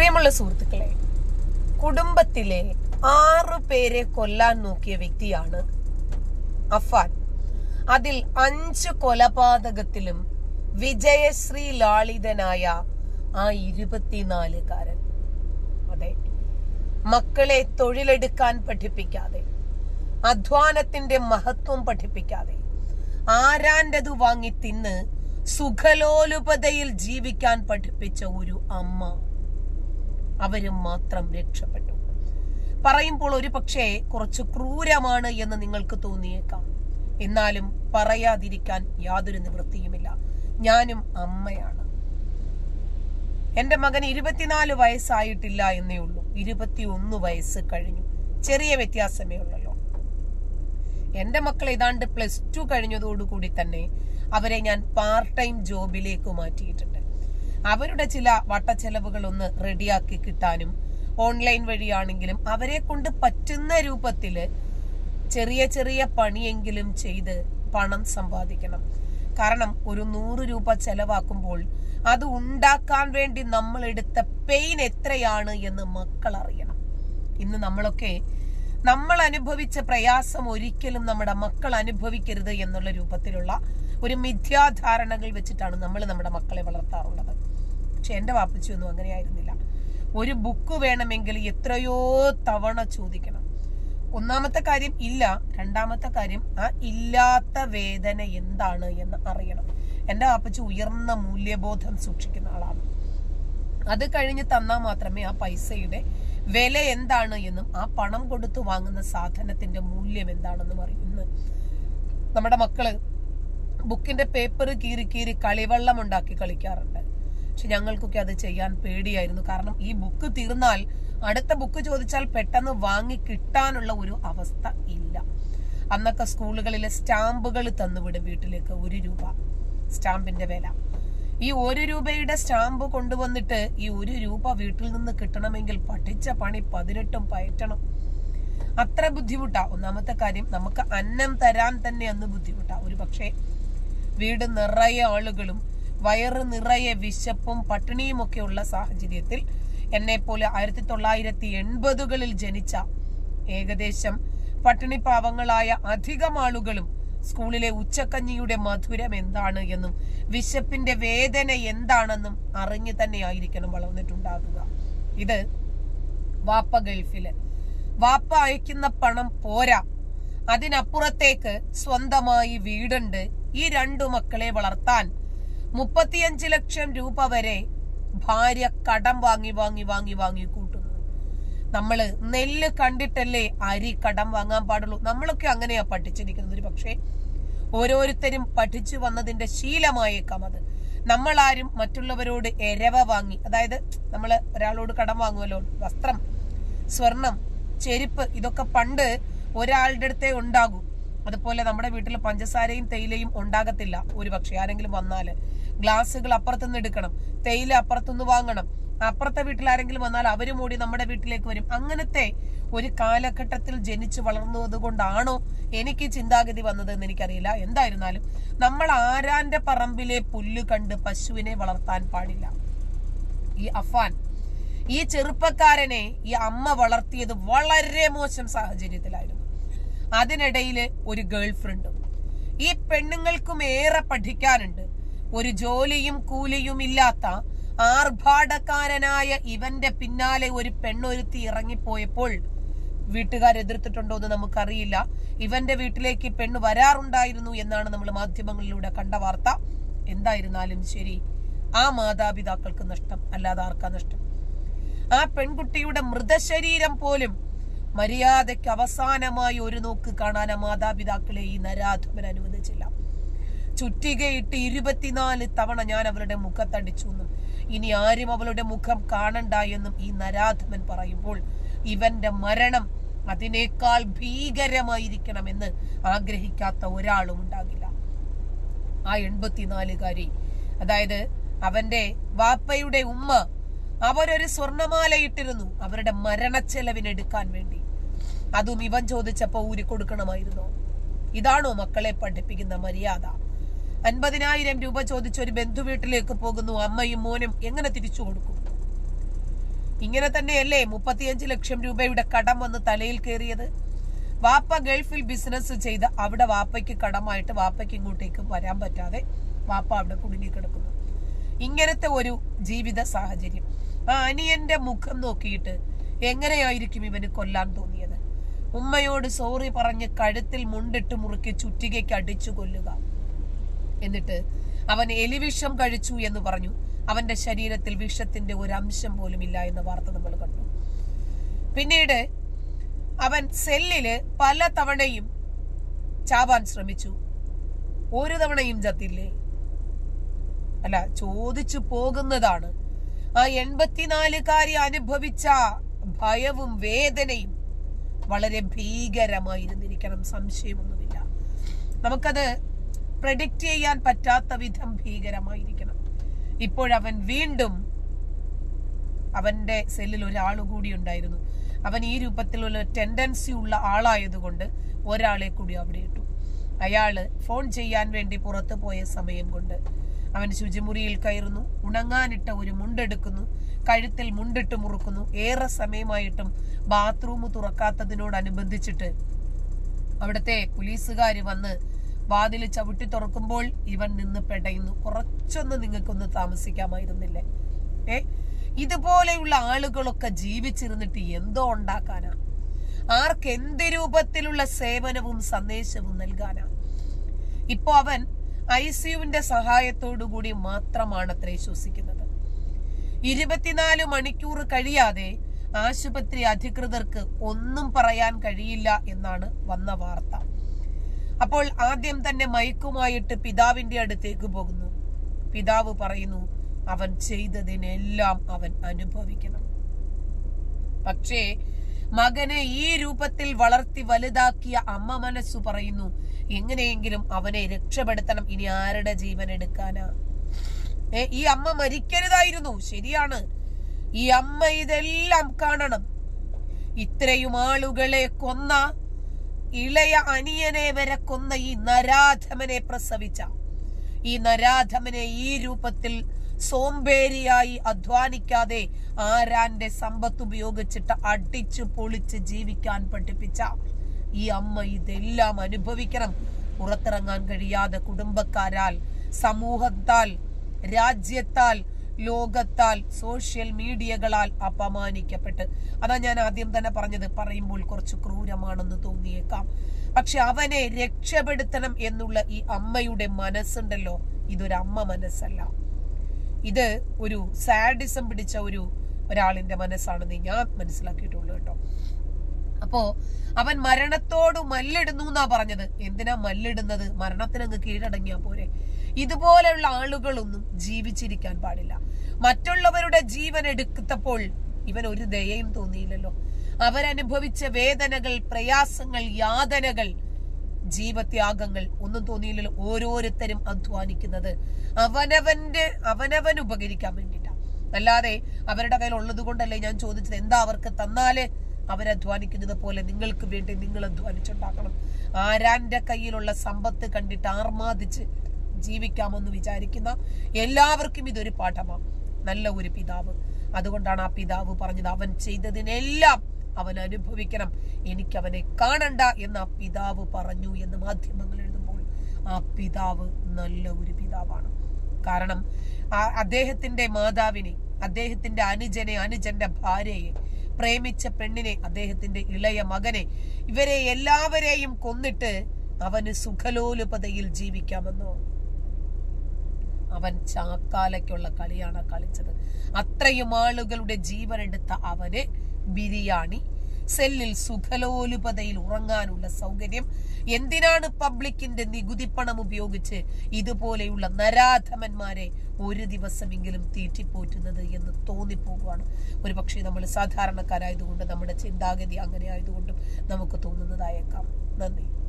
പ്രിയമുള്ള സുഹൃത്തുക്കളെ കുടുംബത്തിലെ ആറു പേരെ കൊല്ലാൻ നോക്കിയ വ്യക്തിയാണ് അഫാൻ അതിൽ അഞ്ച് കൊലപാതകത്തിലും വിജയശ്രീ ലാളിതനായ ആ ഇരുപത്തിനാലുകാരൻ. അതെ മക്കളെ തൊഴിലെടുക്കാൻ പഠിപ്പിക്കാതെ അധ്വാനത്തിന്റെ മഹത്വം പഠിപ്പിക്കാതെ ആരാന്റെത് വാങ്ങി തിന്ന് സുഖലോലുപതയിൽ ജീവിക്കാൻ പഠിപ്പിച്ച ഒരു അമ്മ അവരും മാത്രം രക്ഷപ്പെട്ടു. പറയുമ്പോൾ ഒരു പക്ഷേ കുറച്ച് ക്രൂരമാണ് എന്ന് നിങ്ങൾക്ക് തോന്നിയേക്കാം. എന്നാലും പറയാതിരിക്കാൻ യാതൊരു നിവൃത്തിയുമില്ല. ഞാനും അമ്മയാണ്. എന്റെ മകൻ ഇരുപത്തിനാല് വയസ്സായിട്ടില്ല എന്നേ ഉള്ളൂ. ഇരുപത്തിയൊന്ന് വയസ്സ് കഴിഞ്ഞു. ചെറിയ വ്യത്യാസമേ ഉള്ളല്ലോ. എന്റെ മക്കൾ ഏതാണ്ട് പ്ലസ് ടു കഴിഞ്ഞതോടുകൂടി തന്നെ അവരെ ഞാൻ പാർട്ട് ടൈം ജോബിലേക്ക് മാറ്റിയിട്ടുണ്ട്. അവരുടെ ചില വട്ടച്ചെലവുകൾ ഒന്ന് റെഡിയാക്കി കിട്ടാനും ഓൺലൈൻ വഴിയാണെങ്കിലും അവരെ കൊണ്ട് പറ്റുന്ന രൂപത്തിൽ ചെറിയ ചെറിയ പണിയെങ്കിലും ചെയ്ത് പണം സമ്പാദിക്കണം. കാരണം ഒരു നൂറ് രൂപ ചെലവാക്കുമ്പോൾ അത് ഉണ്ടാക്കാൻ വേണ്ടി നമ്മൾ എടുത്ത പെയിൻ എത്രയാണ് എന്ന് മക്കൾ അറിയണം ഇന്ന് നമ്മളൊക്കെ നമ്മൾ അനുഭവിച്ച പ്രയാസം ഒരിക്കലും നമ്മുടെ മക്കൾ അനുഭവിക്കരുത് എന്നുള്ള രൂപത്തിലുള്ള ഒരു മിഥ്യാധാരണകൾ വെച്ചിട്ടാണ് നമ്മൾ നമ്മുടെ മക്കളെ വളർത്താറുള്ളത്. പക്ഷെ എന്റെ വാപ്പച്ചിയൊന്നും അങ്ങനെയായിരുന്നില്ല. ഒരു ബുക്ക് വേണമെങ്കിൽ എത്രയോ തവണ ചോദിക്കണം. ഒന്നാമത്തെ കാര്യം ഇല്ല രണ്ടാമത്തെ കാര്യം ആ ഇല്ലാത്ത വേദന എന്താണ് എന്ന് അറിയണം. എന്റെ വാപ്പച്ചി ഉയർന്ന മൂല്യബോധം സൂക്ഷിക്കുന്ന ആളാണ്. അത് കഴിഞ്ഞ് തന്നാൽ മാത്രമേ ആ പൈസയുടെ വില എന്താണ് എന്നും ആ പണം കൊടുത്തു വാങ്ങുന്ന സാധനത്തിന്റെ മൂല്യം എന്താണെന്നും അറിയുന്നു. നമ്മുടെ മക്കൾ ബുക്കിന്റെ പേപ്പർ കീറി കീറി കളിവെള്ളം ഉണ്ടാക്കി കളിക്കാറുണ്ട്. പക്ഷെ ഞങ്ങൾക്കൊക്കെ അത് ചെയ്യാൻ പേടിയായിരുന്നു. കാരണം ഈ ബുക്ക് തീർന്നാൽ അടുത്ത ബുക്ക് ചോദിച്ചാൽ പെട്ടെന്ന് വാങ്ങി കിട്ടാനുള്ള ഒരു അവസ്ഥ ഇല്ല. അന്നൊക്കെ സ്കൂളുകളിലെ സ്റ്റാമ്പുകൾ തന്നുവിടും വീട്ടിലേക്ക് ഒരു രൂപ. സ്റ്റാമ്പിന്റെ വില. ഈ ഒരു രൂപയുടെ സ്റ്റാമ്പ് കൊണ്ടുവന്നിട്ട് ഈ ഒരു രൂപ വീട്ടിൽ നിന്ന് കിട്ടണമെങ്കിൽ പഠിച്ച പണി പതിനെട്ടും പയറ്റണം. അത്ര ബുദ്ധിമുട്ടാ. ഒന്നാമത്തെ കാര്യം നമുക്ക് അന്നം തരാൻ തന്നെ അന്ന് ബുദ്ധിമുട്ടാ. ഒരു പക്ഷേ വീട് നിറയെ ആളുകളും വയറ് നിറയെ വിശപ്പും ഉള്ള സാഹചര്യത്തിൽ എന്നെ പോലെ ആയിരത്തി തൊള്ളായിരത്തി എൺപതുകളിൽ ജനിച്ച ഏകദേശം പട്ടിണി പാവങ്ങളായ അധികം ആളുകളും സ്കൂളിലെ ഉച്ചക്കഞ്ഞിയുടെ മധുരം എന്താണ് എന്നും വിശപ്പിന്റെ വേദന എന്താണെന്നും അറിഞ്ഞു തന്നെ ആയിരിക്കണം വളർന്നിട്ടുണ്ടാകുക. ഇത് വാപ്പ ഗൾഫിൽ വാപ്പ അയക്കുന്ന പണം പോരാ. അതിനപ്പുറത്തേക്ക് സ്വന്തമായി വീടുണ്ട്. ഈ രണ്ടു മക്കളെ വളർത്താൻ മുപ്പത്തിയഞ്ച് ലക്ഷം രൂപ വരെ ഭാര്യ കടം വാങ്ങി വാങ്ങി വാങ്ങി വാങ്ങി കൂട്ടുന്നു. നമ്മൾ നെല്ല് കണ്ടിട്ടല്ലേ അരി കടം വാങ്ങാൻ പാടുള്ളൂ. നമ്മളൊക്കെ അങ്ങനെയാ പഠിച്ചിരിക്കുന്നത്. ഒരു പക്ഷേ ഓരോരുത്തരും പഠിച്ചു വന്നതിന്റെ ശീലമായേക്കാം അത്. നമ്മളാരും മറ്റുള്ളവരോട് എരവ വാങ്ങി അതായത് നമ്മൾ ഒരാളോട് കടം വാങ്ങുമല്ലോ വസ്ത്രം സ്വർണം ചെരുപ്പ് ഇതൊക്കെ പണ്ട് ഒരാളുടെ അടുത്തേ ഉണ്ടാകൂ. അതുപോലെ നമ്മുടെ വീട്ടിൽ പഞ്ചസാരയും തേയിലയും ഉണ്ടാകത്തില്ല. ഒരു പക്ഷെ ആരെങ്കിലും വന്നാൽ. ഗ്ലാസ്സുകൾ അപ്പുറത്തുനിന്ന് എടുക്കണം. തേയില അപ്പുറത്തുനിന്ന് വാങ്ങണം. അപ്പുറത്തെ വീട്ടിൽ ആരെങ്കിലും വന്നാൽ അവരും ഓടി നമ്മുടെ വീട്ടിലേക്ക് വരും. അങ്ങനത്തെ ഒരു കാലഘട്ടത്തിൽ ജനിച്ചു വളർന്നത് കൊണ്ടാണോ എനിക്ക് ചിന്താഗതി വന്നതെന്ന് എനിക്കറിയില്ല. എന്തായിരുന്നാലും നമ്മൾ ആരാന്റെ പറമ്പിലെ പുല്ല് കണ്ട് പശുവിനെ വളർത്താൻ പാടില്ല. ഈ അഫാൻ ഈ ചെറുപ്പക്കാരനെ ഈ അമ്മ വളർത്തിയത് വളരെ മോശം സാഹചര്യത്തിലായിരുന്നു. അതിനിടയിൽ ഒരു ഗേൾ ഫ്രണ്ടും ഈ പെണ്ണുങ്ങൾക്കും ഏറെ പഠിക്കാനുണ്ട്. ഒരു ജോലിയും കൂലിയും ഇല്ലാത്ത ആർഭാടക്കാരനായ ഇവന്റെ പിന്നാലെ ഒരു പെണ്ണൊരുത്തി ഇറങ്ങിപ്പോയപ്പോൾ വീട്ടുകാർ എതിർത്തിട്ടുണ്ടോ എന്ന് നമുക്കറിയില്ല. ഇവന്റെ വീട്ടിലേക്ക് പെണ്ണ് വരാറുണ്ടായിരുന്നു എന്നാണ് നമ്മൾ മാധ്യമങ്ങളിലൂടെ കണ്ട വാർത്ത. എന്തായിരുന്നാലും ശരി ആ മാതാപിതാക്കൾക്ക് നഷ്ടം അല്ലാതെ ആർക്കാ നഷ്ടം? ആ പെൺകുട്ടിയുടെ മൃതശരീരം പോലും മര്യാദയ്ക്ക് അവസാനമായി ഒരു നോക്ക് കാണാൻ ആ മാതാപിതാക്കളെ ഈ നരാധമൻ അനുവദിച്ചില്ല ചുറ്റികയിട്ട് ഇരുപത്തിനാല് തവണ ഞാൻ അവളുടെ മുഖത്തടിച്ചു എന്നും ഇനി ആരും അവളുടെ മുഖം കാണണ്ട എന്നും ഈ നരാധമൻ പറയുമ്പോൾ ഇവന്റെ മരണം അതിനേക്കാൾ ഭീകരമായിരിക്കണമെന്ന് ആഗ്രഹിക്കാത്ത ഒരാളും ഉണ്ടാകില്ല. ആ എൺപത്തിനാലുകാരി അതായത് അവന്റെ വാപ്പയുടെ ഉമ്മ അവരൊരു സ്വർണമാല ഇട്ടിരുന്നു അവരുടെ മരണച്ചെലവിനെടുക്കാൻ വേണ്ടി. അതും ഇവൻ ചോദിച്ചപ്പോ ഊരി കൊടുക്കണമായിരുന്നോ? ഇതാണോ മക്കളെ പഠിപ്പിക്കുന്ന മര്യാദ? അൻപതിനായിരം രൂപ ചോദിച്ച ഒരു ബന്ധു വീട്ടിലേക്ക് പോകുന്നു. അമ്മയും മോനും എങ്ങനെ തിരിച്ചു കൊടുക്കും? ഇങ്ങനെ തന്നെയല്ലേ മുപ്പത്തിയഞ്ച് ലക്ഷം രൂപയുടെ കടം വന്ന് തലയിൽ കയറിയത്? വാപ്പ ഗൾഫിൽ ബിസിനസ് ചെയ്ത് അവിടെ വാപ്പയ്ക്ക് കടമായിട്ട് വാപ്പയ്ക്ക് ഇങ്ങോട്ടേക്ക് വരാൻ പറ്റാതെ വാപ്പ അവിടെ കുടുങ്ങി കിടക്കുന്നു. ഇങ്ങനത്തെ ഒരു ജീവിത സാഹചര്യം. ആ അനിയന്റെ മുഖം നോക്കിയിട്ട് എങ്ങനെയായിരിക്കും ഇവന് കൊല്ലാൻ തോന്നിയത്? ഉമ്മയോട് സോറി പറഞ്ഞ് കഴുത്തിൽ മുണ്ടിട്ട് മുറുക്കി ചുറ്റികയ്ക്ക് അടിച്ചു കൊല്ലുക. എന്നിട്ട് അവൻ എലിവിഷം കഴിച്ചു എന്ന് പറഞ്ഞു. അവന്റെ ശരീരത്തിൽ വിഷത്തിന്റെ ഒരു അംശം പോലും ഇല്ല എന്ന വാർത്ത നമ്മൾ കണ്ടു. പിന്നീട് അവൻ സെല്ലിൽ പല തവണയും ചാവാൻ ശ്രമിച്ചു. ഒരു തവണയും ചത്തില്ലേ? അല്ല ചോദിച്ചു പോകുന്നതാണ്. ആ എൺപത്തിനാലുകാരി അനുഭവിച്ച ഭയവും വേദനയും വളരെ ഭീകരമായിരുന്നിരിക്കണം സംശയമൊന്നുമില്ല. നമുക്കത് പ്രഡിക്റ്റ് ചെയ്യാൻ പറ്റാത്ത വിധം ഭീകരമായിരിക്കണം. ഇപ്പോഴവൻ വീണ്ടും അവന്റെ സെല്ലിൽ ഒരാൾ കൂടി ഉണ്ടായിരുന്നു. അവൻ ഈ രൂപത്തിലുള്ള ടെൻഡൻസി ഉള്ള ആളായതുകൊണ്ട് ഒരാളെ കൂടി അവിടെ ഇട്ടു. അയാൾ ഫോൺ ചെയ്യാൻ വേണ്ടി പുറത്തു പോയ സമയം കൊണ്ട് അവൻ ശുചിമുറിയിൽ കയറുന്നു. ഉണങ്ങാനിട്ട ഒരു മുണ്ടെടുക്കുന്നു. കഴുത്തിൽ മുണ്ടിട്ട് മുറുക്കുന്നു. ഏറെ സമയമായിട്ടും ബാത്റൂം തുറക്കാത്തതിനോടനുബന്ധിച്ചിട്ട് അവിടുത്തെ പോലീസുകാർ വന്ന് വാതിൽ ചവിട്ടി തുറക്കുമ്പോൾ ഇവൻ നിന്ന് പെടയുന്നു. കുറച്ചൊന്ന് നിങ്ങൾക്കൊന്ന് താമസിക്കാമായിരുന്നില്ലേ? ഏ ഇതുപോലെയുള്ള ആളുകളൊക്കെ ജീവിച്ചിരുന്നിട്ട് എന്തോ ഉണ്ടാക്കാനാ? ആർക്ക് എന്ത് രൂപത്തിലുള്ള സേവനവും സന്ദേശവും നൽകാനാ? ഇപ്പൊ അവൻ ഐ സിയുവിന്റെ സഹായത്തോടു കൂടി മാത്രമാണ് അത്രേ ശ്വസിക്കുന്നത്. ഇരുപത്തിനാല് മണിക്കൂർ കഴിയാതെ ആശുപത്രി അധികൃതർക്ക് ഒന്നും പറയാൻ കഴിയില്ല എന്നാണ് വന്ന വാർത്ത. അപ്പോൾ ആദ്യം തന്നെ മയക്കുമായിട്ട് പിതാവിന്റെ അടുത്തേക്ക് പോകുന്നു. പിതാവ് പറയുന്നു അവൻ ചെയ്തതിനെല്ലാം അവൻ അനുഭവിക്കണം. പക്ഷേ മകനെ ഈ രൂപത്തിൽ വളർത്തി വലുതാക്കിയ അമ്മ മനസ്സു പറയുന്നു എങ്ങനെയെങ്കിലും അവനെ രക്ഷപ്പെടുത്തണം. ഇനി ആരുടെ ജീവൻ എടുക്കാനാ? ഏ ഈ അമ്മ മരിക്കരുതായിരുന്നു. ശരിയാണ്. ഈ അമ്മ ഇതെല്ലാം കാണണം. ഇത്രയും ആളുകളെ കൊന്ന ഇളയ അനിയനെ വരെ കൊന്ന ഈ നരാധമനെ പ്രസവിച്ച. ഈ നരാധമനെ ഈ രൂപത്തിൽ സോംബേരിയായി അധ്വാനിക്കാതെ ആരാന്റെ സമ്പത്ത് ഉപയോഗിച്ചിട്ട് അടിച്ചു പൊളിച്ച് ജീവിക്കാൻ പഠിപ്പിച്ച ഈ അമ്മ ഇതെല്ലാം അനുഭവിക്കണം. പുറത്തിറങ്ങാൻ കഴിയാതെ കുടുംബക്കാരാൽ സമൂഹത്താൽ രാജ്യത്താൽ ലോകത്താൽ സോഷ്യൽ മീഡിയകളാൽ അപമാനിക്കപ്പെട്ട്. അതാ ഞാൻ ആദ്യം തന്നെ പറഞ്ഞത്. പറയുമ്പോൾ കുറച്ച് ക്രൂരമാണെന്ന് തോന്നിയേക്കാം. പക്ഷെ അവനെ രക്ഷപ്പെടുത്തണം എന്നുള്ള ഈ അമ്മയുടെ മനസ്സുണ്ടല്ലോ. ഇതൊരു അമ്മ മനസ്സല്ല. ഇത് ഒരു സാഡിസം പിടിച്ച ഒരു ഒരാളിന്റെ മനസ്സാണെന്ന് ഞാൻ മനസ്സിലാക്കിയിട്ടുള്ളൂ കേട്ടോ. അപ്പോ അവൻ മരണത്തോട് മല്ലിടുന്നു എന്നാ പറഞ്ഞത്. എന്തിനാ മല്ലിടുന്നത്? മരണത്തിന് അങ്ങ് കീഴടങ്ങിയാ പോരെ? ഇതുപോലെയുള്ള ആളുകളൊന്നും ജീവിച്ചിരിക്കാൻ പാടില്ല. മറ്റുള്ളവരുടെ ജീവൻ എടുത്തപ്പോൾ ഇവൻ ഒരു ദയയും തോന്നിയില്ലല്ലോ. അവരനുഭവിച്ച വേദനകൾ പ്രയാസങ്ങൾ യാതനകൾ ജീവത്യാഗങ്ങൾ ഒന്നും തോന്നിയില്ലല്ലോ ഓരോരുത്തരും അധ്വാനിക്കുന്നത്. അവനവന്റെ അവനവൻ ഉപകരിക്കാൻ വേണ്ടിയിട്ടാണ് അല്ലാതെ അവരുടെ കയ്യിൽ ഉള്ളത് കൊണ്ടല്ലേ ഞാൻ ചോദിച്ചത്? എന്താ അവർക്ക് തന്നാൽ? അവരധ്വാനിക്കുന്നത് പോലെ നിങ്ങൾക്ക് വേണ്ടി നിങ്ങൾ അധ്വാനിച്ചുണ്ടാക്കണം. ആരാന്റെ കയ്യിലുള്ള സമ്പത്ത് കണ്ടിട്ട് ആർമാദിച്ച് ജീവിക്കാമെന്ന് വിചാരിക്കുന്ന എല്ലാവർക്കും ഇതൊരു പാഠമാണ് നല്ല ഒരു പിതാവ്. അതുകൊണ്ടാണ് ആ പിതാവ് പറഞ്ഞത് അവൻ ചെയ്തതിനെല്ലാം അവൻ അനുഭവിക്കണം. എനിക്ക് അവനെ കാണണ്ട എന്ന് ആ പിതാവ് പറഞ്ഞു എന്ന് മാധ്യമങ്ങൾ എഴുതുമ്പോൾ ആ പിതാവ് നല്ല ഒരു പിതാവാണ്. കാരണം അദ്ദേഹത്തിന്റെ മാതാവിനെ അദ്ദേഹത്തിന്റെ അനുജനെ അനുജന്റെ ഭാര്യയെ പ്രേമിച്ച പെണ്ണിനെ അദ്ദേഹത്തിന്റെ ഇളയ മകനെ ഇവരെ എല്ലാവരെയും കൊന്നിട്ട് അവന് സുഖലോലുപതയിൽ ജീവിക്കാമെന്നോ? അവൻ ചാക്കാലയ്ക്കുള്ള കളിയാണ് കളിച്ചത്. അത്രയും ആളുകളുടെ ജീവനെടുത്ത അവന് ബിരിയാണി സെല്ലിൽ സുഖലോലുപതയിൽ ഉറങ്ങാനുള്ള സൗകര്യം എന്തിനാണ് പബ്ലിക്കിന്റെ നികുതി പണം ഉപയോഗിച്ച് ഇതുപോലെയുള്ള നരാധമന്മാരെ ഒരു ദിവസമെങ്കിലും തീറ്റിപ്പോറ്റുന്നത് എന്ന് തോന്നിപ്പോകുവാണ്. ഒരു പക്ഷേ നമ്മൾ സാധാരണക്കാരായതുകൊണ്ട് നമ്മുടെ ചിന്താഗതി അങ്ങനെ ആയതുകൊണ്ടും നമുക്ക് തോന്നുന്നതായേക്കാം. നന്ദി.